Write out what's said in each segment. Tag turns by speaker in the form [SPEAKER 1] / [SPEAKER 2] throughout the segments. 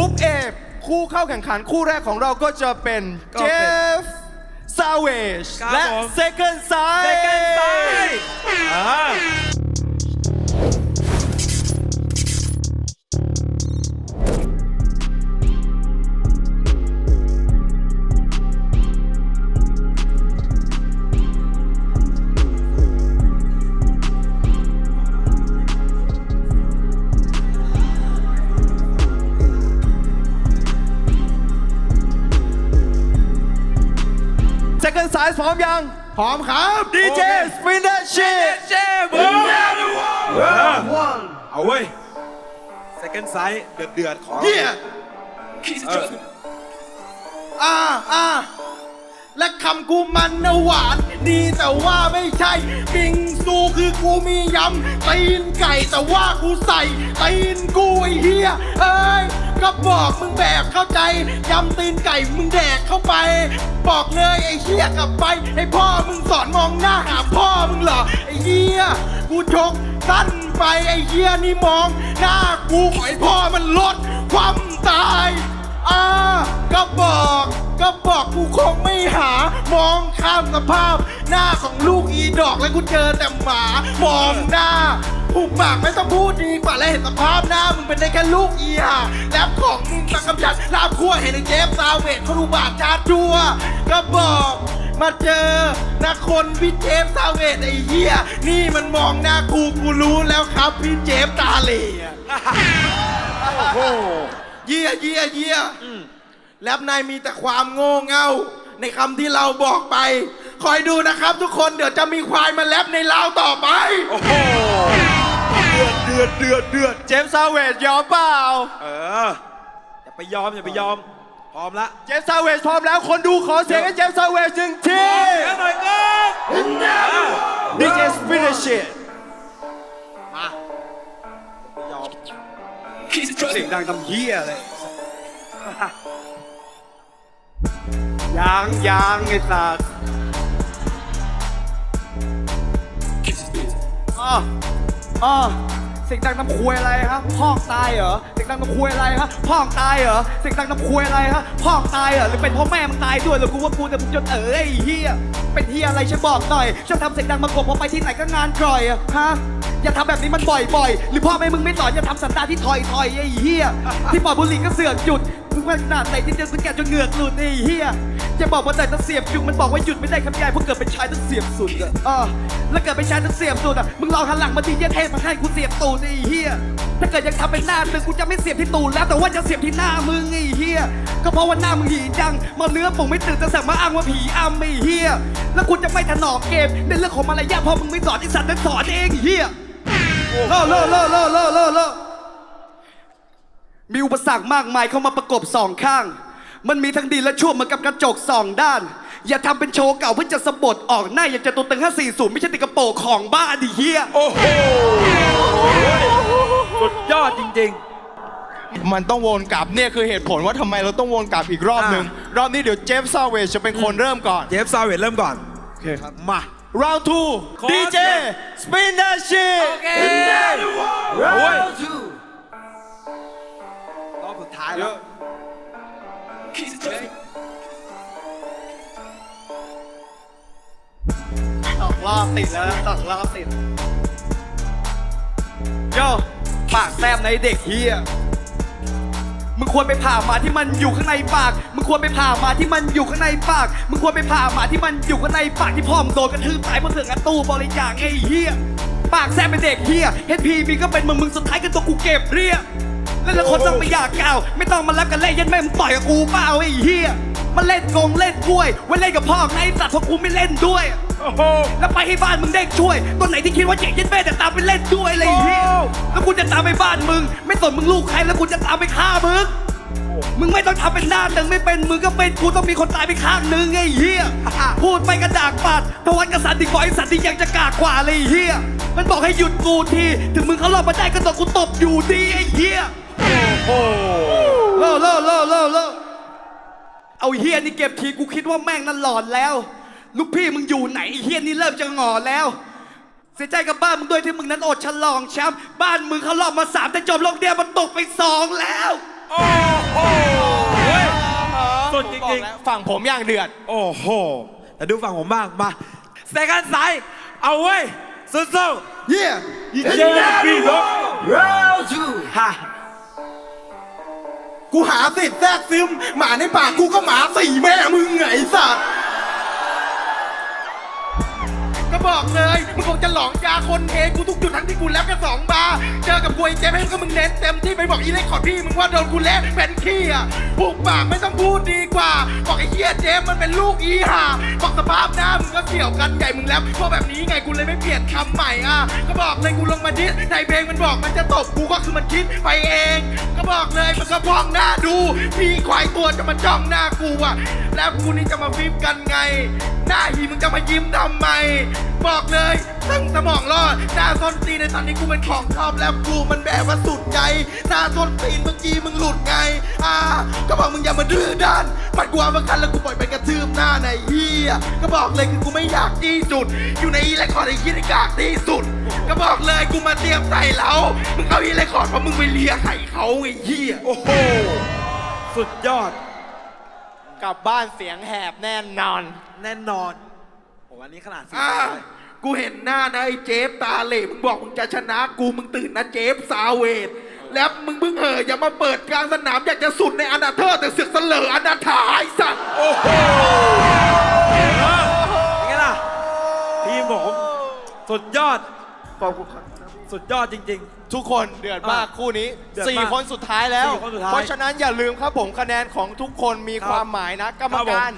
[SPEAKER 1] กรุ๊ป A คู่เข้าแข่งขันคู่แรกของเราก็จะเป็น
[SPEAKER 2] ก็
[SPEAKER 1] เจ
[SPEAKER 2] เป็น
[SPEAKER 1] ฟซาเวช
[SPEAKER 2] ครับ
[SPEAKER 1] และ
[SPEAKER 2] ผม
[SPEAKER 1] Second Side
[SPEAKER 2] เซกันไซอ่า
[SPEAKER 1] เ Second Side พร้อมยัง
[SPEAKER 3] พร้อมครับ
[SPEAKER 1] ดีเจสปินเดอร์ชิต
[SPEAKER 2] เจ้บอเอาเว้ย second side เดือดเดือดๆของ
[SPEAKER 3] เฮีย
[SPEAKER 2] เออ
[SPEAKER 3] อ่าอ่า และคำกูมันนะหวาน ดีแต่ว่าไม่ใช่บิงซูคือกูมียำตีนไก่แต่ว่ากูใส่ตีนกูไอ้เฮียเอ้ยก็บอกมึงแบบเข้าใจยำตีนไก่มึงแดกเข้าไป บอกเลยไอ้เฮียกลับไปให้พ่อมึงสอนมองหน้าหาพ่อมึงเหรอไอ้เฮียกูชกสั้นไปไอ้เฮียนี่มอง หน้ากูขอให้พ่อมันลดความตายอ่าก็บอก ก็บอกกูคงไม่หามองข้ามสภาพ หน้าของลูกอีดอกแล้วกูเจอแต่หมามองหน้าผูกปากไม่ต้องพูดดีกว่าและเห็นสภาพหน้ามึงเป็นได้แค่ลูกอีห่าแล้วของมึงตังกำจัดลาบคั่วเห็นไอ้เจฟซาเวทเขาดูบาดชาจัว ก็บอกมาเจอนะคนพี่เจฟซาเวทไอ้เหี้ยนี่มันมองหน้ากูกูรู้แล้วครับพี่เจฟตาเหล่อะ
[SPEAKER 2] โอ้
[SPEAKER 3] เยี่ยเยี่ยเยี่ย แรปนายมีแต่ความโง่เง่า ในคำที่เราบอกไป คอยดูนะครับทุกคนเดี๋ยวจะมีควายมาแรปในเราต่อไป
[SPEAKER 2] โอ้โห เดือดเดือดเดือดเดือด
[SPEAKER 1] เจฟซาเวชยอมเปล่า
[SPEAKER 2] เออ อย่าไปยอมอย่าไปยอม พร้อมละ
[SPEAKER 1] เจฟซาเวชพร้อมแล้วคนดูขอเสียงให้เจฟซาเวชหนึ่งที
[SPEAKER 2] เดี๋ยวหน่อยก็
[SPEAKER 1] ดีเจสปินเดอร์ชิต
[SPEAKER 2] ไม่ยอมเสียงดังทำเฮียเลย
[SPEAKER 1] ยังยังไอ้สัสอ๋ออ๋อเสียงดังน้ำคุยอะไรครับพ่อตายเหรอเสียงดังน้ำคุยอะไรครับพ่อตายเหรอเสียงดังน้ำคุยอะไรครับพ่อตายเหรอหรือเป็นเพ่อแม่มึงตายด้วยหรือกูว่ากูจะมึงจนเอ๋ยไอ้เฮียเป็นเฮียอะไรฉันบอกหน่อยชอบทำเสียงดังมากบพอไปที่ไหนก็งานกร่อยอะฮะอย่าทำแบบนี้มันบ่อยๆ หรือพ่อแม่มึงไม่สอนอย่าทำสันดานที่ถอยถอยๆไอ้เฮียที่ปล่อยบุหรี่ก็เสือกหยุด มึงว่าขนาดไหนที่จะสแกนจนเหงือกหลุดไอ้เฮียจะบอกว่าแต่ต้องเสียบจุกมันบอกว่าหยุดไม่ได้คำยายเพราะเกิดเป็นชายต้องเสียบสุดอะอ่าแล้วเกิดเป็นชายต้องเสียบสุดอะมึงลองหันหลังมาทีเหี้ยเทพมาให้กูเสียบตูดไอ้เฮียถ้าเกิดยังทำเป็นหน้าตึงกูจะไม่เสียบที่ตูดแล้วแต่ว่าจะเสียบที่หน้ามึงไอ้เฮียก็เพราะว่าหน้ามึงหีจังมาเนื้อผมไม่ตื่นจะสั่งมาอ้างว่าผีอำไอ้เฮียแล้วกูจะไม่ถนอมเกมในเรื่องของมารยาทเพราะมึงไม่สอนไอ้สัตว์นั้นสอนเองไอ้เฮียโลโลโลโลโลโลโล มีอุปสรรคมากมายเข้ามาประกบสองข้าง มันมีทั้งดีและชั่วเหมือนกับกระจกสองด้าน อย่าทำเป็นโชว์เก่าเพื่อจะสะบดออกหน้าอยากจะตัวตึง540 ไม่ใช่ติดกระโปรงของบ้าดิเฮีย
[SPEAKER 2] โอ้โหสุดยอดจริง
[SPEAKER 1] มันต้องวนกลับเนี่ยคือเหตุผลว่าทำไมเราต้องวนกลับอีกรอบหนึ่ง
[SPEAKER 2] อ่
[SPEAKER 1] รอบนี้เดี๋ยวเจฟซาเวชจะเป็นคนเริ่มก่อน
[SPEAKER 2] ๆ เจฟซาเวตเริ่มก่อน
[SPEAKER 1] โอเคครับ
[SPEAKER 2] มา
[SPEAKER 1] round two
[SPEAKER 2] ขอ
[SPEAKER 1] DJ spin that shit
[SPEAKER 2] โอ้ยรอบ สุดท้ายแล้ว
[SPEAKER 1] สองรอบติดแล้วนะสองรอบติดโยปากแซมในเด็กเฮียมึงควรไปผ่าหมาที่มันอยู่ข้างในปาก มึงควรไปผ่าหมาที่มันอยู่ข้างในปาก มึงควรไปผ่าหมาที่มันอยู่ข้างในปากที่พ่อมึงโดนกระทืบตายเพราะเสือกงัดตู้บริจาคไอ้เฮียปากแซมเป็นเด็กเฮียเฮดพีมีก็เป็นมึงมึงสุดท้ายก็ตัวกูเก็บเรียบ เล่นละครต้องไม่อยากกล่าวไม่ต้องมารับกันเล่นยันแม่มึงต่อยกับกูเปล่าไอ้เฮียมันเล่นกงเล่นกล้วยไว้เล่นกับพ่อไงไอ้สัตว์เพราะกูไม่เล่นด้วย
[SPEAKER 2] โอ้โห
[SPEAKER 1] แล้วไปให้บ้านมึงได้ช่วยตัวไหนที่คิดว่าเจ๋งยันแม่จะตามไปเล่นด้วยอะไรอย่างเงี้ย
[SPEAKER 2] โอ้
[SPEAKER 1] แล้วกูจะตามไปบ้านมึง ไม่สนมึงลูกใครแล้วกูจะตามไปฆ่ามึงมึงไม่ต้องทำเป็นหน้าตึงไม่เป็นมึงก็เป็นกูต้องมีคนตายไปข้างนึงไอ้เหี้ยพูดไปกระดากปาดทวันกษัตริย์ดีกว่าไอ้สัตว์ที่ยังจะกากกว่าเลยไอ้เหี้ยมันบอกให้หยุดกูทีถึงมึงเขารอบมาได้ก็ต้องกูตบอยู่ดีไอ้เหี้ย
[SPEAKER 2] โอ้
[SPEAKER 1] โลโลโลโลโลเอาเฮียนี่เก็บทีกูคิดว่าแม่งนั่นหลอนแล้ว ลูกพี่มึงอยู่ไหนไอ้เฮียนี่เริ่มจะหงอแล้ว เสียใจกับบ้านมึงด้วยที่มึงนั้นอดฉลองแชมป์บ้านมึงเขารอบมาสามแต่จบลงเดียวมันตกไปสองแล้ว
[SPEAKER 4] โอ้โหสุดจริง
[SPEAKER 5] ฝั่งผมอย่างเดือด
[SPEAKER 4] ๆโอ้โหแต่ดูฝั่งผมบ้างมาเซกันสายเอาเว้ยสู้ๆ
[SPEAKER 3] เยี่ย
[SPEAKER 4] เจอปีโลฮะ
[SPEAKER 3] กูหาสิทธิ์แทรกซึมหมาในปากกูก็หมาสี่แม่มึงไงสัตว์ ก็บอกเลยมึงคงจะหลองยาคนเองกูทุกจุดทั้งที่กูแลบแค่สองบาร์เจอกับกูไอ้เจมให้ก็มึงเน้นเต็มที่ไปบอกอีเล็กขอพี่มึงว่าโดนกูเละเป็นขี้อะผูกปากไม่ต้องพูดดีกว่า บอกไอ้เหี้ยเจมมันเป็นลูกอีห่าบอกสภาพหน้ามึงก็เกี่ยวกันใหญ่มึงแล้วเพราะแบบนี้ไงกูเลยไม่เปลี่ยนคำใหม่อะก็บอกเลยกูลงมาดิสในเพลงมันบอกมันจะตบกูก็คือมันคิดไปเอง ก็บอกเลยมันก็พองหน้าดูพี่ควายตัวจะมาจ้องหน้ากูอะแล้วกูนี่จะมาฟิปกันไง หน้าหีมึงจะมายิ้มทำไมบอกเลยตั้งสมองรอดหน้าส้นตีนในตอนนี้กูเป็นของชอบแล้วกูมันแบบว่าสุดใจหน้าส้นตีนเมื่อกี้มึงหลุดไง อ่า ก็บอกมึงอย่ามาดื้อด้านปัดกูเอามาคันแล้วกูปล่อยไปกระทืบหน้าในเฮียก็บอกเลยคือกูไม่อยากที่จุด อยู่ในอีเลคคอร์ดไอ้ยี่ไอ้กากที่สุด ก็บอกเลยกูมาเตรียมใส่แล้ว มึงเอาอีเลคคอร์ดเพราะมึงไปเลียไข่เขาไอ้เฮีย
[SPEAKER 4] โอ้โหสุดยอด
[SPEAKER 5] กลับบ้านเสียงแหบแน่นอน
[SPEAKER 4] แน่นอน ผมอันนี้ขนาดสี่
[SPEAKER 3] อ่า
[SPEAKER 4] เลย
[SPEAKER 3] กูเห็นหน้านะไอ้เจฟตาเหล่มึงบอกมึงจะชนะกูมึงตื่นนะเจฟซาเวดแล้วมึงเพิ่งเห่ออย่ามาเปิดกลางสนามอยากจะสุดในอนาเธอร์แต่เสือกเสลออนาถาไอ้สัตว์
[SPEAKER 4] โอ้โหยังไงล่ะ ทีมผมสุดยอดสุดยอดจริง
[SPEAKER 5] ทุกคนเดือดมาก
[SPEAKER 4] อะ
[SPEAKER 5] คู่นี้
[SPEAKER 4] เดือด
[SPEAKER 5] สี่
[SPEAKER 4] มาก
[SPEAKER 5] คนสุดท้ายแล้ว
[SPEAKER 4] สี่คนสุดท้าย
[SPEAKER 5] เพราะฉะนั้นอย่าลืมครับผมคะแนนของทุกคนมี
[SPEAKER 4] ครับ
[SPEAKER 5] ความหมายนะ กรรม
[SPEAKER 4] ครับผม
[SPEAKER 5] การ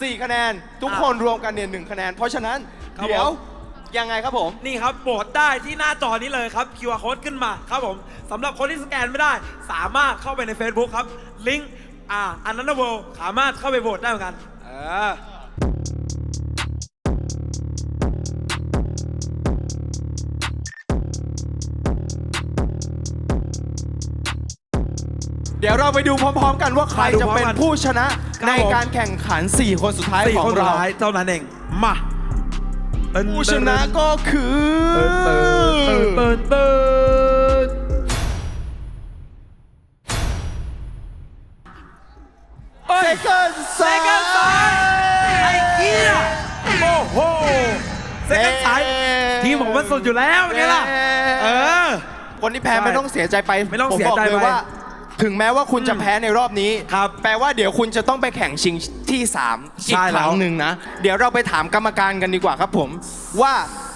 [SPEAKER 5] 4 คะแนน ทุก
[SPEAKER 4] อะ
[SPEAKER 5] คนรวมกันเนี่ยหนึ่งคะแนน เพราะฉะนั้น
[SPEAKER 4] ครับ
[SPEAKER 5] เดี๋ยว
[SPEAKER 4] ผม
[SPEAKER 5] ยังไงครับผม
[SPEAKER 4] ๆนี่ครับโหวตได้ที่หน้าจอนี้เลยครับ QR code ขึ้นมาครับผมสำหรับคนที่สแกนไม่ได้ สามารถเข้าไปใน Facebook ครับ ลิงก์อ่าอันนั้นนะเวลสามารถเข้าไปโหวตได้เหมือนกัน เออ
[SPEAKER 5] เดี๋ยวเราไปดูพร้อมๆ กันว่าใคร
[SPEAKER 4] มาดู
[SPEAKER 5] จะ
[SPEAKER 4] พร้อม
[SPEAKER 5] เป็น
[SPEAKER 4] กัน
[SPEAKER 5] ผู้ชนะ
[SPEAKER 4] ครับ
[SPEAKER 5] ใน
[SPEAKER 4] ผม
[SPEAKER 5] การแข่งขัน 4 คนสุดท้าย
[SPEAKER 4] สี่
[SPEAKER 5] ขอ
[SPEAKER 4] ค
[SPEAKER 5] ง
[SPEAKER 4] นสุด
[SPEAKER 5] เรา
[SPEAKER 4] ท้ายเท่านั้นเอง มาเติ้น
[SPEAKER 5] ผู้ชนะก็คือ
[SPEAKER 4] เติ้นเติ้นเติ้นเติ้น
[SPEAKER 5] เซคัน
[SPEAKER 4] เซกันสายไอ้เหี้ยโอ้โหเซกันสายทีมผมมันสุดอยู่แล้วไงล่ะ เออ
[SPEAKER 5] คนที่แพ้
[SPEAKER 4] ใช่
[SPEAKER 5] ไม่ต้องเสียใจไป
[SPEAKER 4] ไม่ต้อง
[SPEAKER 5] ผ
[SPEAKER 4] เสีย
[SPEAKER 5] บอก
[SPEAKER 4] ใจ
[SPEAKER 5] เลย
[SPEAKER 4] ไป
[SPEAKER 5] ว่า ถึงแม้ว่าคุณจะ
[SPEAKER 4] อืม
[SPEAKER 5] แพ้ในรอบนี้
[SPEAKER 4] ครับ
[SPEAKER 5] แปลว่าเดี๋ยวคุณจะต้องไปแข่งชิงที่3อีก
[SPEAKER 4] ใช่
[SPEAKER 5] ค
[SPEAKER 4] แล้ว
[SPEAKER 5] รั้งหนึ่งนะ เดี๋ยวเราไปถามกรรมการกันดีกว่าครับผม ว่า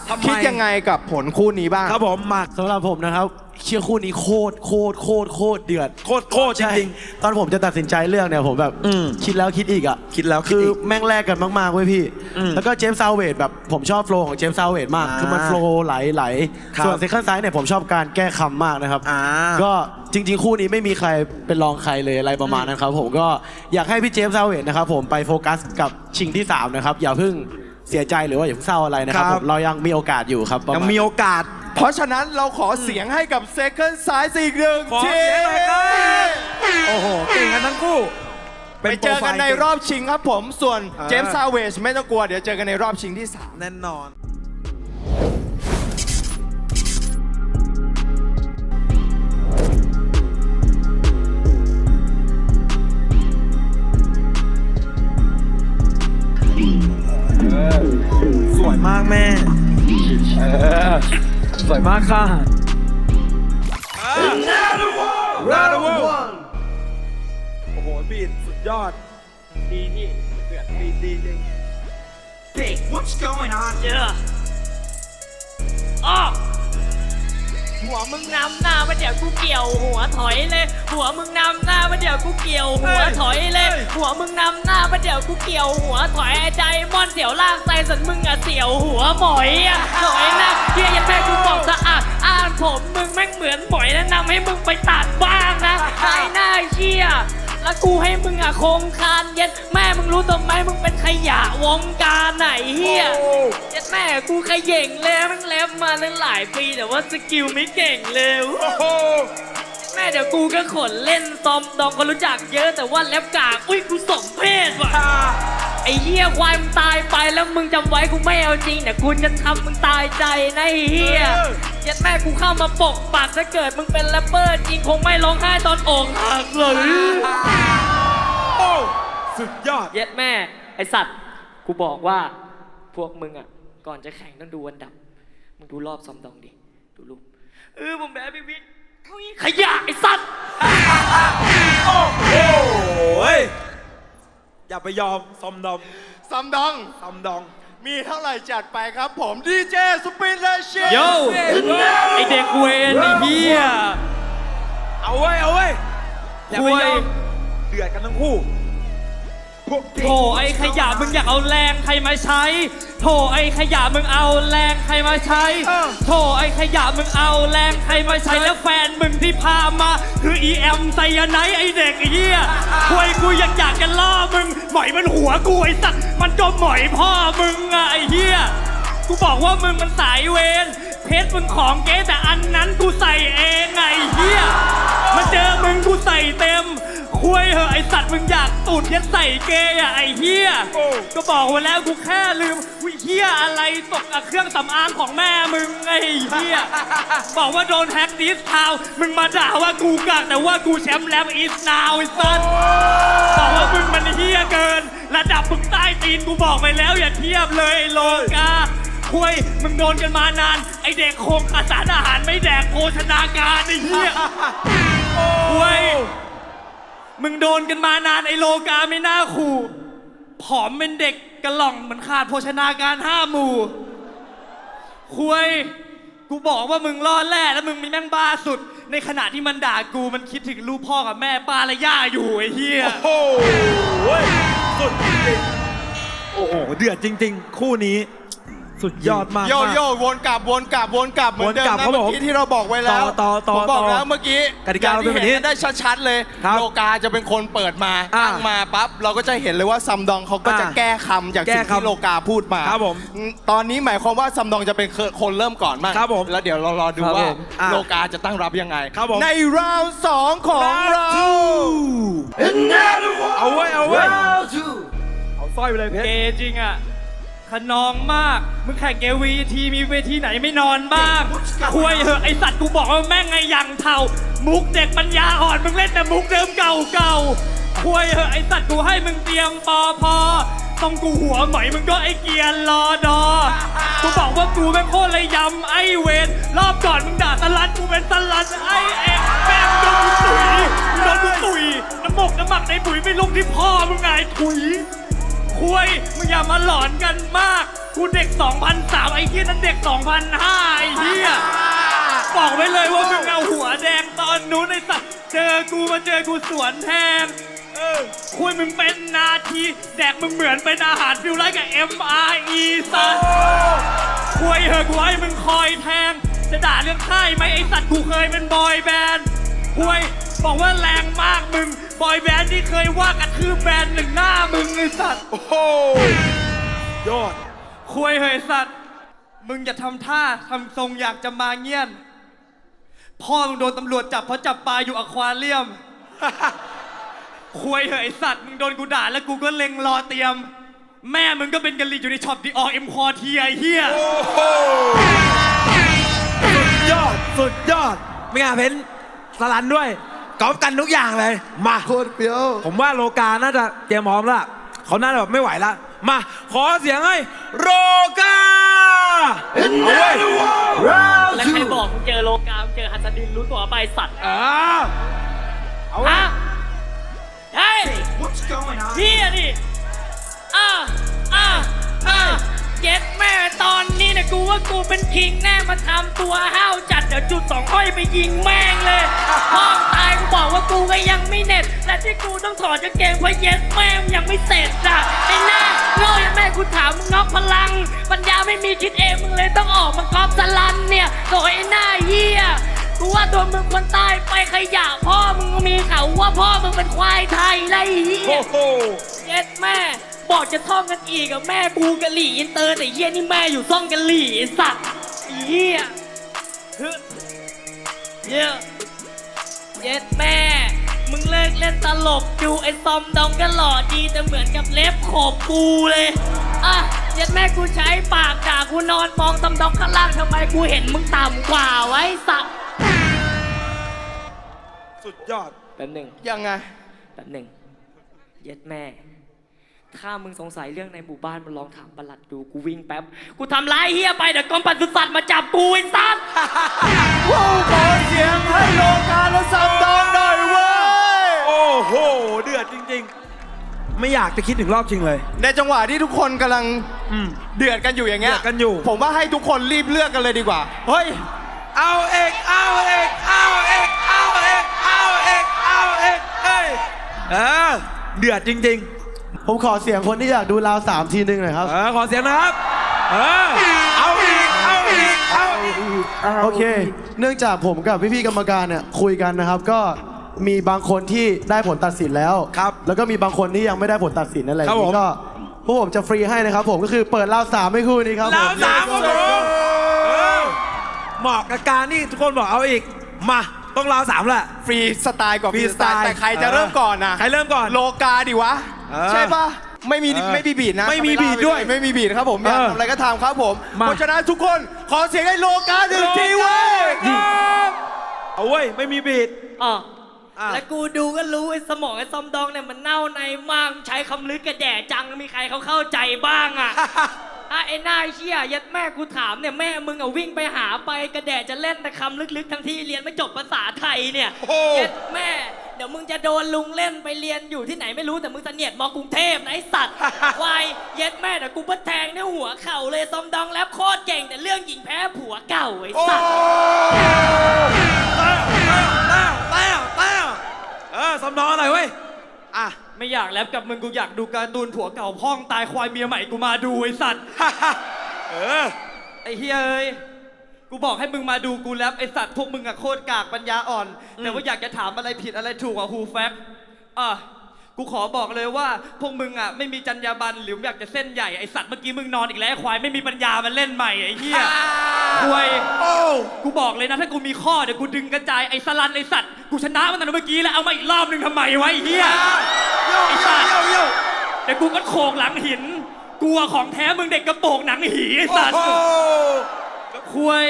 [SPEAKER 4] ทำไม
[SPEAKER 5] คิดยังไงกับผลคู่นี้บ้าง
[SPEAKER 4] ครับผมมา
[SPEAKER 6] สำหรับผมนะครับ เชื่อคู่นี้โคตรโคตรโคตรโคตรเดือด
[SPEAKER 4] โคตรโคตรจริง
[SPEAKER 6] ตอนผมจะตัดสินใจเลือกเนี่ยผมแบบ
[SPEAKER 4] อืม
[SPEAKER 6] คิดแล้วคิดอีกอะ
[SPEAKER 4] คิดแล้วคิด
[SPEAKER 6] คือ
[SPEAKER 4] อีก
[SPEAKER 6] แม่งแลกกันมากๆเว้ยพี่
[SPEAKER 4] อืม
[SPEAKER 6] แล้วก็เจมส์ซาวเวดแบบผมชอบโฟล์ของเจมส์ซาวเวดมาก
[SPEAKER 4] อ่า
[SPEAKER 6] คือมันโฟล์ไหลไหล
[SPEAKER 4] ครับ
[SPEAKER 6] ส่วนเซคันด์ไซด์เนี่ยผมชอบการแก้คำมากนะครับ
[SPEAKER 4] อ่า
[SPEAKER 6] ก็จริง ๆ คู่นี้ไม่มีใครเป็นรองใครเลยอะไรประมาณนั้นครับผมก็อยากให้พี่เจมส์ซาวเวดนะครับผมไปโฟกัสกับชิงที่สามนะครับอย่าเพิ่งเสียใจหรือว่าอย่าเพิ่งเศร้าอะไรนะครับ
[SPEAKER 4] ครับ
[SPEAKER 6] ผมเรายังมีโอกาสอยู่ครับประ
[SPEAKER 4] ยัง
[SPEAKER 6] มาณ
[SPEAKER 4] มีโอกาส
[SPEAKER 5] เพราะฉะนั้นเราขอเสียงให้กับเซคันด์ซ้ายอีกหนึ่ง
[SPEAKER 4] ขอ
[SPEAKER 5] ที
[SPEAKER 4] เสียงหน่อยครับ โอ้โหเก่งกันทั้งคู่
[SPEAKER 5] ไปเจอกันในรอบชิงครับผม ส่วน
[SPEAKER 4] อ่า
[SPEAKER 5] เจมส์ซาเวชไม่ต้องกลัว เดี๋ยวเจอกันในรอบชิงที่สาม
[SPEAKER 4] แน่นอน สวยมากค่ะราดวโอ้โหบีดสุดยอด ดีที่เดือดดีดีจริง
[SPEAKER 7] อ้อหัวมึงนำหน้ามาเดี๋ยวกูเกี่ยว หัวถอยเลย หัวมึงนำหน้ามาเดี๋ยวกูเกี่ยว หัวถอยเลย หัวมึงนำหน้ามาเดี๋ยวกูเกี่ยว หัวถอยใจมอนเสียวล่างใจสันมึงอะเสียวหัวหมอยอะหน่อยนะเฮียอยังแม่กู ผมมึงแม่งเหมือนหมอยแนะนำให้มึงไปตัดบ้างนะไอ้หน้าเชี่ยแล้วกูให้มึงอะโคงคานเย็นแม่มึงรู้ตัวไหมมึงเป็นขยะวงการไหนเฮียเจ็ดแม่กูขย่งเลยแมันแลบมาตั้งหลายปีแต่ว่าสกิลไม่เก่งเลย
[SPEAKER 4] โอ้โห
[SPEAKER 7] แม่เดี๋ยวกูก็ขนเล่นตอมดองก็รู้จักเยอะแต่ว่าแลบกากอุ้ยกูสมเพศว่ะ ไอ้เหี้ยควายมึงตายไปแล้วมึงจำไว้กูไม่เอาจริงแต่กูจะทำมึงตายใจนะไอ้เหี้ย
[SPEAKER 8] เย็ดแม่กูเข้ามาปกปากถ้าเกิดมึงเป็นแรปเปอร์จริงคงไม่ร้องไห้ตอนอกหักเลย
[SPEAKER 4] โอ้สุดยอด
[SPEAKER 8] เย็ดแม่ไอสัตว์กูบอกว่าพวกมึงอะก่อนจะแข่งต้องดูอันดับ มึงดูรอบซอมดองดิดูรูปเออผมแพ้พี่วิทย์อุ๊ยขยะไอสัตว์
[SPEAKER 4] โอ้ย อย่าไปยอมซอมดอม
[SPEAKER 3] ซัมดอง
[SPEAKER 4] ซอมดอง
[SPEAKER 3] มีเท่าไหร่จัดไปครับผมดีเจสปินเลช
[SPEAKER 8] โยไอเด็กเวนไอเฮีย
[SPEAKER 4] เอาเว้ยเอาเว้ยอย่าไปยอ
[SPEAKER 8] คุ
[SPEAKER 4] ม
[SPEAKER 8] ย
[SPEAKER 4] เดือดกันทั้งคู่พวก
[SPEAKER 8] โถไอขยะมึงอยากเอาแรงใครมาใช้ โถไอขยะมึงเอาแรงใครมาใช้ โถไอขยะมึงเอาแรงใครมาใช้แล้วแฟนมึงที่พามาคือ EM ไซยาไนท์ไอเด็กไอ้เหี้ยควยกูอยากอยากจะล่อมึงหมอยมันหัวกูไอสัตว์มันจมหมอยพ่อมึงอะไอเหี้ยกูบอกว่ามึงมันสายเวรเพชรมึงของเก๊แต่อันนั้นกูใส่เองไงเฮียมาเจอมึงกูใส่เต็ม คุยเหอะไอสัตว์มึงอยากตูดยัดใส่เกย์อะไอเฮียก็บอกไว้แล้วกูแค่ลืมวิเฮียอะไรตกกับเครื่องสำอางของแม่มึงไอเฮียบอกว่าโดนแฮกดิสทาวมึงมาด่าว่ากูกักแต่ว่ากูแชมป์แลมอีสนาวไอสัตว์บอกว่ามึงมันเฮียเกิน ระดับมึงใต้ตีนกูบอกไปแล้วอย่าเทียบเลยไอ้โลกาคุยมึงโดนกันมานาน ไอเด็กโคงขาสารอาหารไม่แดกโภชนาการไอเหี้ยคุย มึงโดนกันมานานไอโลกาไม่น่าขู่ผอมเป็นเด็กกระหล่องเหมือนขาดโภชนาการห้าหมู่ คุย กูบอกว่ามึงรอดแร่แล้วมึงมีแม่งบ้าสุด ในขณะที่มันด่ากูมันคิดถึงลูกพ่อกับแม่ป้าและย่าอยู่ไอ้เหี้ย
[SPEAKER 4] โอ้โหสุดจริงๆโอ้โห เดือดจริง ๆ คู่นี้ สุดยอดมาก
[SPEAKER 3] โย
[SPEAKER 4] มาก
[SPEAKER 3] โย่วนกลับวนกลับวนกลับเหมือนเดิม
[SPEAKER 4] วนกลับ
[SPEAKER 3] นะครับเมื่อ
[SPEAKER 4] ผม
[SPEAKER 3] กี้ที่เราบอกไว้แล้ว
[SPEAKER 4] ต่อต่อต่อ
[SPEAKER 3] ผมบอก
[SPEAKER 4] ต่อ
[SPEAKER 3] แล้วเมื่อกี้
[SPEAKER 4] กติกาเราเป็นแบบนี้
[SPEAKER 3] อย่งที่ห็ได้ชัดๆเลย
[SPEAKER 4] ครับ
[SPEAKER 3] โลกาจะเป็นคนเปิดมา
[SPEAKER 4] อ่า
[SPEAKER 3] ตั้งมาปั๊บเราก็จะเห็นเลยว่าซัมดองเขาก็จะ
[SPEAKER 4] อ่า
[SPEAKER 3] แก้คำจาก
[SPEAKER 4] แก้
[SPEAKER 3] สิ่งที่
[SPEAKER 4] คำ
[SPEAKER 3] โลกาพูดมา
[SPEAKER 4] ครับผม
[SPEAKER 3] อืมตอนนี้หมายความว่าซัมดองจะเป็นคนเริ่มก่อนมาก
[SPEAKER 4] ครับผม
[SPEAKER 3] แล้วเดี๋ยวเรารอดู
[SPEAKER 4] ครับ
[SPEAKER 3] ว่า
[SPEAKER 4] ผมอ่า
[SPEAKER 3] โลกาจะตั้งรับยังไง
[SPEAKER 4] ครับผม
[SPEAKER 3] ในราวด์สองของเรา
[SPEAKER 4] เอาไว้ยเอาไว้ยเอาสร้อยไปเลยเพช
[SPEAKER 8] เก
[SPEAKER 4] ร
[SPEAKER 8] ย์จริงอะ ขนองมาก มึงแข่งเกวีทีมีเวทีไหนไม่นอนบ้างคุยเหอะไอสัตว์กูบอกว่าแม่งไงยังเท่า มุกเด็กปัญญาอ่อนมึงเล่นแต่มุกเดิมเก่าเก่าๆคุยเหอะไอสัตว์กูให้มึงเตรียมปอพอต้องกูหัวไหมมึงก็ไอเกียร์รอดอ กูบอกว่ากูเป็นโคตรเลยยำไอเวนรอบก่อนมึงด่าสลัดกูเป็นสลัดไอเอ็กแม่งโดนกูตุ๋ยโดนกูตุ๋ยน้ำหมกน้ำหมักในปุ๋ยไม่ลงที่พ่อมึงไงถุย คุยมึงอย่ามาหลอนกันมาก กูเด็ก 2,003 ไอ้เหี้ยนั้นเด็ก 2,005 ไอ้เหี้ยบอกไว้เลยว่ามึงเอาหัวแดงตอนนู้นไอ้สัตว์เจอกูมาเจอกูสวนแทงคุยมึงเป็นนาที แดกมึงเหมือนเป็นอาหารฟิวไลกับ MRE สัตว์คุยเหอะกูให้มึงคอยแทง จะด่าเรื่องค่ายไหมไอ้สัตว์กูเคยเป็นบอยแบนด์คุย บอกว่าแรงมากมึง บอยแบนด์ที่เคยว่ากระทืบแบนด์หนึ่งหน้ามึงไอ้สัตว์
[SPEAKER 4] โอ้โหยอด
[SPEAKER 8] คุยเหยสัตว์ มึงอย่าทำท่าทำทรงอยากจะมาเงียน พ่อมึงโดนตำรวจจับเพราะจับปลาอยู่อควาเรียม คุยเหยสัตว์ มึงโดนกูด่าแล้วกูก็เล็งรอเตรียม แม่มึงก็เป็นกะหรี่อยู่ในช็อปดีออเอ็มคอเทียไอ้เฮีย
[SPEAKER 4] โอ้โหสุดยอด สุดยอด ไม่งานเพนสลันด้วย กอล์ฟกันทุกอย่างเลย มา
[SPEAKER 6] โคตรเปรี้ยว
[SPEAKER 4] ผมว่าโลกาน่าจะเตรียมพร้อมแล้วล่ะเขาน่าจะแบบไม่ไหวแล้วมา ขอเสียงให้โลกาเอาเว้ย
[SPEAKER 8] และใครบอกมึงเจอโลกามึงเจอฮัสดินรู้ตัวไปสัตว์
[SPEAKER 4] อ่าเอาเว้ย
[SPEAKER 8] ฮะเฮ้ยพี่อะดิอะอะอะ เย็ดแม่ตอนนี้เนี่ยกูว่ากูเป็นคิงแน่มาทำตัวห้าวจัดเดี๋ยวจุดสองห้อยไปยิงแม่งเลยพ่อตายกูบอกว่ากูก็ยังไม่เน็ตและที่กูต้องถอดกางเกงเพราะเย็ดแม่งยังไม่เสร็จอะไอ้หน้าโง่ยังแม่กูถามมึงนอกพลัง ปัญญาไม่มีคิดเองมึงเลยต้องออกมากอบสลันเนี่ยโอยไอ้หน้าเหี้ยกูว่าตัวมึงคนตายไปขยะพ่อมึงมีเขาว่าพ่อมึงเป็นควายไทยไรเฮีย
[SPEAKER 4] โอ้โห
[SPEAKER 8] เย็ดแม่ บอกจะท่องกันอีกกับแม่กูกะหลี่อินเตอร์แต่เฮียนี่แม่อยู่ซ่องกะหลี่ไอ้สัตว์ไอ้เฮียฮึเยอะเย็ดแม่ มึงเลิกเล่นตลกดูไอ้ซอมดองก็หล่อดีแต่เหมือนกับเล็บขอบกูเลยอะเย็ดแม่กูใช้ปากด่ากูนอนมองตำดอกข้างล่างทำไมกูเห็นมึงต่ำกว่าไว้สัตว์
[SPEAKER 4] สุดยอด
[SPEAKER 8] แป๊บหนึ่ง
[SPEAKER 3] ยังไง
[SPEAKER 8] แป๊บหนึ่งเย็ดแม่ ถ้ามึงสงสัยเรื่องในหมู่บ้านมึงลองถามปลัดดูกูวิ่งแป๊บ กูทำร้ายเฮียไปเดี๋ยวกรมปศุสัตว์มาจับกูไอ้สัตว์
[SPEAKER 3] ว้าวขอเสียงให้โลกาและซัมดองหน่อยเว้ย
[SPEAKER 4] โอ้โห เดือดจริง ๆ ไม่อยากจะคิดถึงรอบชิงเลย
[SPEAKER 3] ในจังหวะที่ทุกคนกำลัง
[SPEAKER 4] อืม
[SPEAKER 3] เดือดกันอยู่อย่างเงี้ย
[SPEAKER 4] เดือดกันอยู่
[SPEAKER 3] ผมว่าให้ทุกคนรีบเลือกกันเลยดีกว่า เฮ้ย
[SPEAKER 4] เอาเอกเอาเอกเอาเอกเอาเอกเอาเอกเอาเอกเอ้ยเออเดือดจริง
[SPEAKER 6] ผมขอเสียงคนที่อยากดูราวสามทีหนึ่งหน่อยค
[SPEAKER 4] ๆ
[SPEAKER 6] รับ
[SPEAKER 4] เออขอเสียงนะครับ เออ เอาอีก เอาอีก เอาอีก
[SPEAKER 6] โอเค เนื่องจากผมกับพี่ๆกรรมการเนี่ยคุยกันนะครับ ก็มีบางคนที่ได้ผลตัดสินแล้ว
[SPEAKER 4] ครับ
[SPEAKER 6] แล้วก็มีบางคนที่ยังไม่ได้ผลตัดสินอะไรอย่าง
[SPEAKER 4] ครับผม
[SPEAKER 6] นี้ก็พวกผมจะฟรีให้นะครับ ผมก็คือเปิดราวสามให้คู่นี้ครับ
[SPEAKER 4] เรา
[SPEAKER 6] ผม
[SPEAKER 4] สามครับผมเออเหมาะกับการที่ทุกคนบอกเอาอีก มา ต้องเราสามแหละ
[SPEAKER 3] ฟรีสไตล์กว่า
[SPEAKER 4] ฟ
[SPEAKER 3] ฟ
[SPEAKER 4] รี
[SPEAKER 3] รี
[SPEAKER 4] ส
[SPEAKER 3] ส
[SPEAKER 4] ไต
[SPEAKER 3] ไต
[SPEAKER 4] ล์
[SPEAKER 3] ล์แต่ใครจะเริ่มก่อนนะ
[SPEAKER 4] ใครเริ่มก่อน
[SPEAKER 3] โลกาดิวะ
[SPEAKER 4] เออ
[SPEAKER 3] ใช่ปะไม่มี
[SPEAKER 4] เออ
[SPEAKER 3] ไม่มีบีดนะ
[SPEAKER 4] ไม่มี
[SPEAKER 3] ทำ
[SPEAKER 4] บีทด้วย
[SPEAKER 3] ไม่มีบีดครับผมอยาก
[SPEAKER 4] เออ
[SPEAKER 3] ทำอะไรก็ทำครับผม
[SPEAKER 4] มา
[SPEAKER 3] เพราะฉะนั้นทุกคนขอเสียงให้โลกาหนึ่งทีเว้ย
[SPEAKER 4] เอาเว้ยไม่มีบีด
[SPEAKER 8] อ๋อ
[SPEAKER 4] อะ
[SPEAKER 8] แล้วกูดูก็รู้ไอ้สมองไอ้ซอมดองเนี่ยมันเน่าในมากใช้คำลึกกระแดะจังมีใครเขาเข้าใจบ้างอะ อะไอ้หน้าเชี่ยยัดแม่กูถามเนี่ยแม่มึงอะวิ่งไปหาไปกระแดะจะเล่นแต่คำลึกๆ ทั้งที่เรียนไม่จบภาษาไทยเนี่ย
[SPEAKER 4] โอ้โห
[SPEAKER 8] ยัดแม่ เดี๋ยวมึงจะโดนลุงเล่นไปเรียนอยู่ที่ไหนไม่รู้แต่มึงเสนียดมอกรุงเทพนะไอ้สัตว์ วายเย็ดแม่เดี๋ยวกูเพิ่แทงเนี่ยหัวเข่าเลยซอมดองแล้วโคตรเก่งแต่เรื่องหญิงแพ้ผัวเก่าไอ้สัตว์
[SPEAKER 4] แต้วแต้วแต้วแต้วแต้วเออสำนองหน่อยเว้ย อะ
[SPEAKER 8] ไม่อยากแลบกับมึงกูอยากดูการ์ตูนผัวเก่าพ่องตายควายเมียใหม่กูมาดูไอ้สัตว์
[SPEAKER 4] เออ
[SPEAKER 8] ไอ้เฮ้ยเอ้ย กูบอกให้มึงมาดูกูแลบไอ้สัตว์พวกมึงอะโคตรกากปัญญาอ่อน แต่ว่าอยากจะถามอะไรผิดอะไรถูกอะฮูแฟกอะกูขอบอกเลยว่าพวกมึงอะไม่มีจรรยาบรรณหรืออยากจะเส้นใหญ่ไอ้สัตว์เมื่อกี้มึงนอนอีกแล้วไอ้ควายไม่มีปัญญามันเล่นใหม่ไอ้เหี้ยควาย
[SPEAKER 4] โอ้
[SPEAKER 8] กูบอกเลยนะถ้ากูมีข้อเดี๋ยวกูดึงกระจายไอ้สลันไอ้สัตว์กูชนะมันตั้งแต่เมื่อกี้แล้วเอามาอีกรอบหนึ่งทำไมวะไอ้เหี้ย
[SPEAKER 4] โยโยโยโย
[SPEAKER 8] เดี๋ยวกูก็โขกหลังหิน กลัวของแท้มึงเด็กกระโปรงหนังหีไอ้
[SPEAKER 4] โอ้
[SPEAKER 8] สัตว์
[SPEAKER 4] โห
[SPEAKER 8] คุย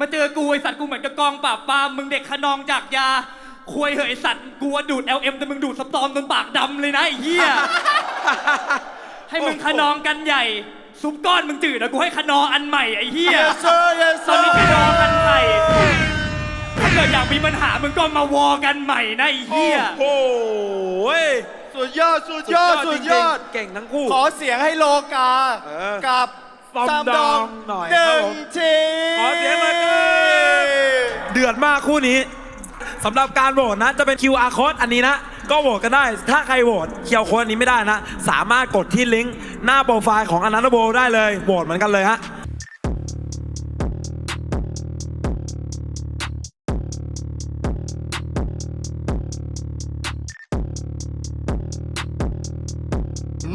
[SPEAKER 8] มาเจอกูไอสัตว์กูเหมือนกับกองปราบปรามมึงเด็กขนองจากยาคุยเหอะไอสัตว์กูว่าดูด LM แต่มึงดูดสตอมจนปากดำเลยนะไอ้เหี้ยให้มึงขนองกันใหญ่ ซุปก้อนมึงจืดแล้วกูให้ขนองอันใหม่ไอ้เหี้ย
[SPEAKER 3] yes sir yes
[SPEAKER 8] ตอน
[SPEAKER 3] sir
[SPEAKER 8] นี้ขนองกันไข่ถ้า เกิดอยากมีปัญหามึงก็มาวอกันใหม่นะไอ้เหี้ย
[SPEAKER 4] โอ้โห
[SPEAKER 3] สุดยอดสุดยอดสุดยอด
[SPEAKER 4] จริงๆเก่งทั้งคู่
[SPEAKER 3] ขอเสียงให้โลกา
[SPEAKER 4] เออ
[SPEAKER 3] กับ
[SPEAKER 4] ซัมดองหน่อย
[SPEAKER 3] หนึ่
[SPEAKER 4] ครับ
[SPEAKER 3] ง
[SPEAKER 4] ผม
[SPEAKER 3] ที
[SPEAKER 4] ขอเสียงหน่อยครับ เดือดมากคู่นี้สำหรับการโหวตนะ จะเป็น QR code อันนี้นะ ก็โหวตกันได้ ถ้าใครโหวต QR code อันนี้ไม่ได้นะ สามารถกดที่ลิงก์หน้าโปรไฟล์ของอนันตโบได้เลยโหวตเหมือนกันเลยฮะ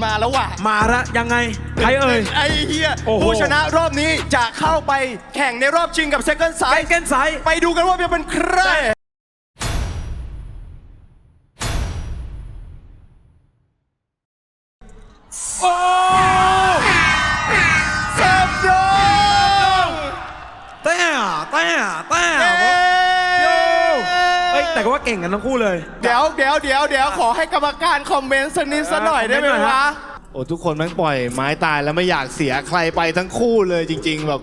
[SPEAKER 3] มาแล้วว่ะ
[SPEAKER 4] มาละยังไง ใครเอ่ย
[SPEAKER 3] ไอ้เฮีย
[SPEAKER 4] โอ้โห
[SPEAKER 3] ผู้ชนะรอบนี้จะเข้าไปแข่งในรอบชิงกับ Second
[SPEAKER 4] ไก
[SPEAKER 3] Side
[SPEAKER 4] เกนไซ
[SPEAKER 3] ไปดูกันว่าจะเป็นใคร
[SPEAKER 4] ก็ว่าเก่งกันทั้งคู่เลย
[SPEAKER 3] เดี๋ยวเดี๋ยวเดี๋ยวเดี๋ยวขอให้กรรมการคอมเมนต์สักนิดสักหน่อยได้ไหม
[SPEAKER 4] คอมเมนต์หน่อย
[SPEAKER 3] วะ
[SPEAKER 4] ฮะ
[SPEAKER 9] โอ้ทุกคนแม่งปล่อยไม้ตายแล้วไม่อยากเสียใครไปทั้งคู่เลยจริง ๆ แบบ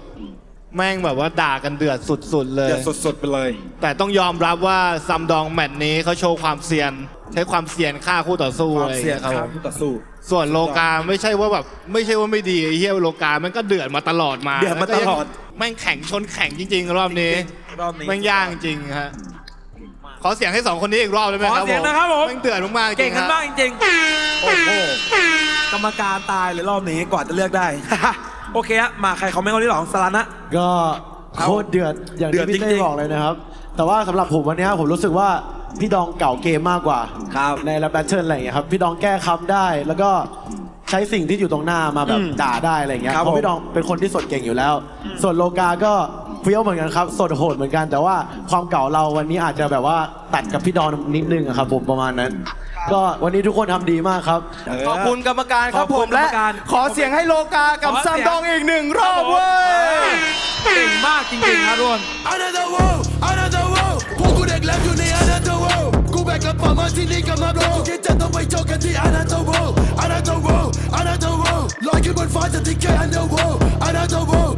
[SPEAKER 9] แม่งแบบว่าด่ากันเดือดสุด ๆ เลย
[SPEAKER 2] เดือดสดๆไปเลย
[SPEAKER 9] แต่ต้องยอมรับว่าซัมดองแมตช์นี้เขาโชว์ความเซียน ใช้ความเซียนฆ่าคู่ต่อสู้
[SPEAKER 2] ควา
[SPEAKER 9] อะ
[SPEAKER 2] ม
[SPEAKER 9] ไรอย่าง
[SPEAKER 2] เสี่ยง
[SPEAKER 9] เงี้ยครับ
[SPEAKER 2] ค
[SPEAKER 9] ผ
[SPEAKER 2] รับ
[SPEAKER 9] ม
[SPEAKER 2] คู่ต่อสู้
[SPEAKER 9] ส่วนโลกาไม่ใช่ว่าแบบไม่ใช่ว่าไม่ดีไอ้เฮียโลกามันก็เดือดมาตลอดมา
[SPEAKER 4] เดือดมาตลอด
[SPEAKER 9] แม่งแข่งชนแข่งจริง ๆ รอบนี้
[SPEAKER 4] รอบนี้
[SPEAKER 9] แม่งย่างจริงฮะข อเสียงให้สองคนนี้อีกรอบได้ไหม
[SPEAKER 4] ขอ
[SPEAKER 9] ครับ
[SPEAKER 4] เสียงนะครับผม
[SPEAKER 9] แม่งเดือดมากๆจริ
[SPEAKER 4] เก่ง
[SPEAKER 9] ง
[SPEAKER 4] กัน
[SPEAKER 9] ฮะ
[SPEAKER 4] มากจริงๆโอ้โหกรรมการตายเลยรอบนี้กว่าจะเลือกได้ โอเคฮะมาใครคอมเมนต์คนที่สองสลันนะ
[SPEAKER 6] ก็โคตรเดือดอย่าง
[SPEAKER 4] เดือ
[SPEAKER 6] ที่
[SPEAKER 4] ด
[SPEAKER 6] พี่
[SPEAKER 4] จริ
[SPEAKER 6] เต้
[SPEAKER 4] งๆ
[SPEAKER 6] บอกเลยนะครับ แต่ว่าสำหรับผมวันเนี้ยผมรู้สึกว่าพี่ดองเก่าเกมมากกว่า
[SPEAKER 4] ครับ
[SPEAKER 6] ในแรปแบทเทิลอะไรอย่างเงี้ยครับพี่ดองแก้คำได้ แล้วก็ใช้สิ่งที่อยู่ตรงหน้ามาแบบ
[SPEAKER 4] อืม
[SPEAKER 6] ด่าได้อะไรอย่างเงี้ย
[SPEAKER 4] ครับ
[SPEAKER 6] เพราะ
[SPEAKER 4] ผม
[SPEAKER 6] พี่ดองเป็นคนที่สดเก่งอยู่แล้ว ส่วนโลกาก็ เฟี้ยวเหมือนกันครับ สดโหดเหมือนกัน แต่ว่าความเก่าเราวันนี้อาจจะแบบว่าตัดกับพี่ดอนนิดนึงอะครับผมประมาณนั้น ก็วันนี้ทุกคนทำดีมากครับ
[SPEAKER 3] ขอบคุณกรรมการครับ
[SPEAKER 4] ขอบ
[SPEAKER 3] ผ
[SPEAKER 4] คุ
[SPEAKER 3] ม
[SPEAKER 4] ณกรร
[SPEAKER 3] และ
[SPEAKER 4] มการ
[SPEAKER 3] ขอเสียงให้โลกากับ
[SPEAKER 4] ขอเสี
[SPEAKER 3] ซั
[SPEAKER 4] ย
[SPEAKER 3] ม
[SPEAKER 4] ง
[SPEAKER 3] ดองอีกหนึ่งรอบเว้ย
[SPEAKER 4] เก่งมากจริงๆนะทุกคน
[SPEAKER 10] Another world, another world พวกกูเด็กแลบอยู่ใน another world กูแบกกระเป๋ามาที่นี่กับมาโบกูคิดจะต้องไปเจอกันที่ another world another world another world ลอยขึ้นบนฟ้าจะทิ้งแค่ underworld another world